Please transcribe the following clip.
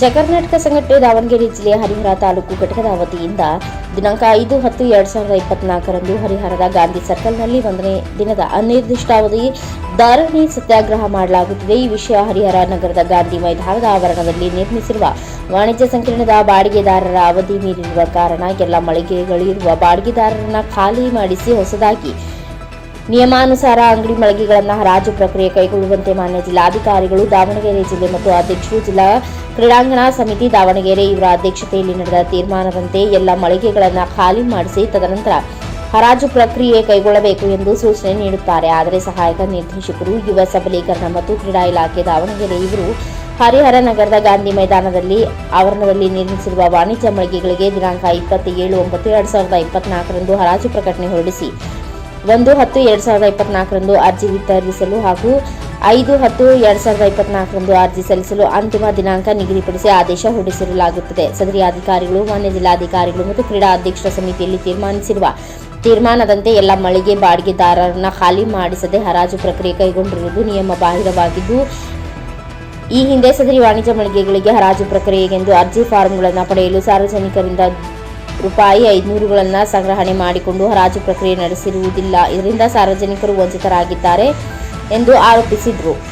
ಜಕರ್ನಾಟಕ ಸಂಘಟನೆ ದಾವಣಗೆರೆ ಜಿಲ್ಲೆಯ ಹರಿಹರ ತಾಲೂಕು ಘಟಕದ ವತಿಯಿಂದ ದಿನಾಂಕ ಐದು ಹತ್ತು ಎರಡ್ ಸಾವಿರದ ಇಪ್ಪತ್ನಾಲ್ಕರಂದು ಹರಿಹರದ ಗಾಂಧಿ ಸರ್ಕಲ್ನಲ್ಲಿ ಒಂದನೇ ದಿನದ ಅನಿರ್ದಿಷ್ಟಾವಧಿ ಧರಣಿ ಸತ್ಯಾಗ್ರಹ ಮಾಡಲಾಗುತ್ತಿದೆ. ಈ ವಿಷಯ ಹರಿಹರ ನಗರದ ಗಾಂಧಿ ಮೈದಾನದ ಆವರಣದಲ್ಲಿ ನಿರ್ಮಿಸಿರುವ ವಾಣಿಜ್ಯ ಸಂಕೀರ್ಣದ ಬಾಡಿಗೆದಾರರ ಅವಧಿ ಮೀರಿರುವ ಕಾರಣ ಎಲ್ಲ ಮಳಿಗೆಗಳಿರುವ ಬಾಡಿಗೆದಾರರನ್ನ ಖಾಲಿ ಮಾಡಿಸಿ ಹೊಸದಾಗಿ ನಿಯಮಾನುಸಾರ ಅಂಗಡಿ ಮಳಿಗೆಗಳನ್ನು ಹರಾಜು ಪ್ರಕ್ರಿಯೆ ಕೈಗೊಳ್ಳುವಂತೆ ಮಾನ್ಯ ಜಿಲ್ಲಾಧಿಕಾರಿಗಳು ದಾವಣಗೆರೆ ಜಿಲ್ಲೆ ಮತ್ತು ಅಧ್ಯಕ್ಷರು ಜಿಲ್ಲಾ ಕ್ರೀಡಾಂಗಣ ಸಮಿತಿ ದಾವಣಗೆರೆ ಇವರ ಅಧ್ಯಕ್ಷತೆಯಲ್ಲಿ ನಡೆದ ತೀರ್ಮಾನದಂತೆ ಎಲ್ಲ ಮಳಿಗೆಗಳನ್ನು ಖಾಲಿ ಮಾಡಿಸಿ ತದನಂತರ ಹರಾಜು ಪ್ರಕ್ರಿಯೆ ಕೈಗೊಳ್ಳಬೇಕು ಎಂದು ಸೂಚನೆ ನೀಡುತ್ತಾರೆ. ಆದರೆ ಸಹಾಯಕ ನಿರ್ದೇಶಕರು, ಯುವ ಸಬಲೀಕರಣ ಮತ್ತು ಕ್ರೀಡಾ ಇಲಾಖೆ ದಾವಣಗೆರೆ ಇವರು ಹರಿಹರ ನಗರದ ಗಾಂಧಿ ಮೈದಾನದಲ್ಲಿ ಆವರಣದಲ್ಲಿ ನಿರ್ಮಿಸಿರುವ ವಾಣಿಜ್ಯ ಮಳಿಗೆಗಳಿಗೆ ದಿನಾಂಕ ಇಪ್ಪತ್ತೇಳು ಒಂಬತ್ತು ಎರಡ್ ಸಾವಿರದ ಇಪ್ಪತ್ನಾಲ್ಕರಂದು ಹರಾಜು ಪ್ರಕಟಣೆ ಹೊರಡಿಸಿ, ಒಂದು ಹತ್ತು ಎರಡ್ ಸಾವಿರದ ಇಪ್ಪತ್ನಾಲ್ಕರಂದು ಅರ್ಜಿ ವಿತರಿಸಲು ಹಾಗೂ ಐದು ಹತ್ತು ಎರಡ್ ಸಾವಿರದ ಇಪ್ಪತ್ನಾಲ್ಕರಂದು ಅರ್ಜಿ ಸಲ್ಲಿಸಲು ಅಂತಿಮ ದಿನಾಂಕ ನಿಗದಿಪಡಿಸಿ ಆದೇಶ ಹೊರಡಿಸಿರಲಾಗುತ್ತದೆ. ಸದರಿ ಅಧಿಕಾರಿಗಳು, ಮಾನ್ಯ ಜಿಲ್ಲಾಧಿಕಾರಿಗಳು ಮತ್ತು ಕ್ರೀಡಾ ಅಧ್ಯಕ್ಷರ ಸಮಿತಿಯಲ್ಲಿ ತೀರ್ಮಾನಿಸಿರುವ ತೀರ್ಮಾನದಂತೆ ಎಲ್ಲ ಮಳಿಗೆ, ಬಾಡಿಗೆದಾರರನ್ನ ಖಾಲಿ ಮಾಡಿಸದೆ ಹರಾಜು ಪ್ರಕ್ರಿಯೆ ಕೈಗೊಂಡಿರುವುದು ನಿಯಮ ಬಾಹಿರವಾಗಿದ್ದು ಈ ಹಿಂದೆ ಸದರಿ ವಾಣಿಜ್ಯ ಮಳಿಗೆಗಳಿಗೆ ಹರಾಜು ಪ್ರಕ್ರಿಯೆಗೆಂದು ಅರ್ಜಿ ಫಾರಂಗಳನ್ನು ಪಡೆಯಲು ಸಾರ್ವಜನಿಕರಿಂದ ರೂಪಾಯಿ ಐದುನೂರುಗಳನ್ನು ಸಂಗ್ರಹಣೆ ಮಾಡಿಕೊಂಡು ಹರಾಜು ಪ್ರಕ್ರಿಯೆ ನಡೆಸಿರುವುದಿಲ್ಲ. ಇದರಿಂದ ಸಾರ್ವಜನಿಕರು ವಂಚಿತರಾಗಿದ್ದಾರೆ. ಎಂದು ಆರೋಪಿಸಿದರು.